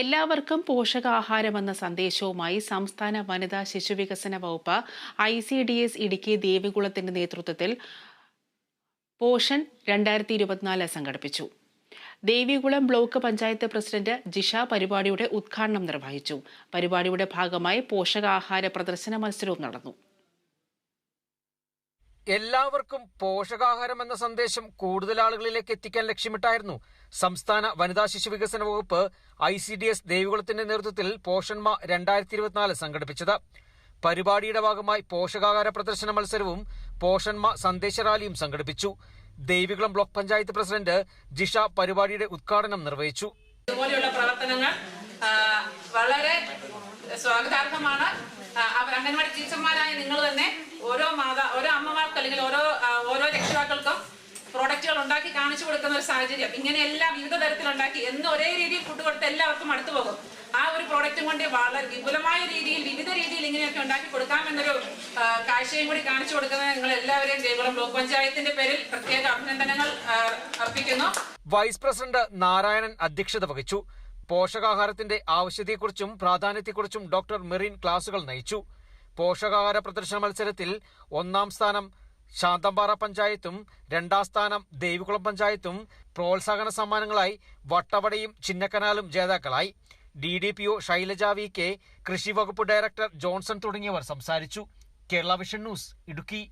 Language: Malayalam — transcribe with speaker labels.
Speaker 1: എല്ലാവർക്കും പോഷകാഹാരമെന്ന സന്ദേശവുമായി സംസ്ഥാന വനിതാ ശിശുവികസന വകുപ്പ് I C D S Idukki ദേവികുളത്തിന്റെ നേതൃത്വത്തിൽ പോഷൻ രണ്ടായിരത്തി ഇരുപത്തിനാല് സംഘടിപ്പിച്ചു. ദേവികുളം ബ്ലോക്ക് പഞ്ചായത്ത് പ്രസിഡന്റ് ജിഷ പരിപാടിയുടെ ഉദ്ഘാടനം നിർവഹിച്ചു. പരിപാടിയുടെ ഭാഗമായി പോഷകാഹാര പ്രദർശന മത്സരവും നടന്നു.
Speaker 2: എല്ലാവർക്കും പോഷകാഹാരം എന്ന സന്ദേശം കൂടുതൽ ആളുകളിലേക്ക് എത്തിക്കാൻ ലക്ഷ്യമിട്ടായിരുന്നു. സംസ്ഥാന വനിതാ ശിശു വികസന വകുപ്പ് ഐ സി ഡി എസ് ദേവികുളത്തിന്റെ നേതൃത്വത്തിൽ പോഷൺമ രണ്ടായിരത്തി ഇരുപത്തിനാല് സംഘടിപ്പിച്ചത്. പരിപാടിയുടെ ഭാഗമായി പോഷകാഹാര പ്രദർശന മത്സരവും പോഷൺമ സന്ദേശ റാലിയും സംഘടിപ്പിച്ചു. ദേവികുളം ബ്ലോക്ക് പഞ്ചായത്ത് പ്രസിഡന്റ് ജിഷ പരിപാടിയുടെ ഉദ്ഘാടനം നിർവഹിച്ചു.
Speaker 3: ഇതുപോലെയുള്ള പ്രവർത്തനങ്ങൾ വളരെ സ്വാഗതാർഹമാണ്. അംഗൻവാടി ടീച്ചർമാരായ നിങ്ങൾ തന്നെ ഓരോ മാതാ ഓരോ അല്ലെങ്കിൽ ഓരോ ഓരോ രക്ഷിതാക്കൾക്കും പ്രോഡക്റ്റുകൾ ഉണ്ടാക്കി കാണിച്ചു കൊടുക്കുന്ന ഒരു സാഹചര്യം. ഇങ്ങനെയെല്ലാം വിവിധ തരത്തിലുണ്ടാക്കി എന്ന് ഒരേ രീതിയിൽ ഫുഡ് കൊടുത്ത് എല്ലാവർക്കും അടുത്തു പോകും. ആ ഒരു പ്രോഡക്റ്റും കൊണ്ട് വളരെ വിപുലമായ രീതിയിൽ വിവിധ രീതിയിൽ ഇങ്ങനെയൊക്കെ ഉണ്ടാക്കി കൊടുക്കാം എന്നൊരു കാഴ്ചയും കൂടി കാണിച്ചു കൊടുക്കുന്നത് നിങ്ങൾ എല്ലാവരെയും ജയകുളം ബ്ലോക്ക് പഞ്ചായത്തിന്റെ പേരിൽ പ്രത്യേക അഭിനന്ദനങ്ങൾ അർപ്പിക്കുന്നു.
Speaker 2: വൈസ് പ്രസിഡന്റ് നാരായണൻ അധ്യക്ഷത വഹിച്ചു. പോഷകാഹാരത്തിന്റെ ആവശ്യത്തെക്കുറിച്ചും പ്രാധാന്യത്തെക്കുറിച്ചും ഡോക്ടർ മെറിൻ ക്ലാസുകൾ നയിച്ചു. പോഷകാഹാര പ്രദർശന മത്സരത്തിൽ ഒന്നാം സ്ഥാനം ശാന്തമ്പാറ പഞ്ചായത്തും രണ്ടാം സ്ഥാനം ദേവികുളം പഞ്ചായത്തും പ്രോത്സാഹന സമ്മാനങ്ങളായി വട്ടവടയും ചിന്നക്കനാലും ജേതാക്കളായി. D D P O Shailaja V K കൃഷി വകുപ്പ് ഡയറക്ടർ ജോൺസൺ തുടങ്ങിയവർ സംസാരിച്ചു. Kerala Vision News Idukki.